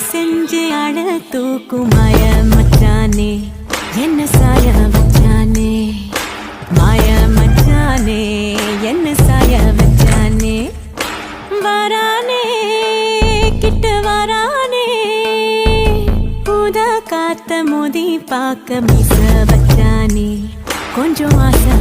செஞ்சு தூக்கும் மாய மச்சானே. என்ன சாய மச்சானே? மாய மச்சானே என்ன சாய மச்சானே? வரானே கிட்ட வரானே. புத காத்த மோதி பார்க்க மிச வச்சானே கொஞ்சம் ஆசை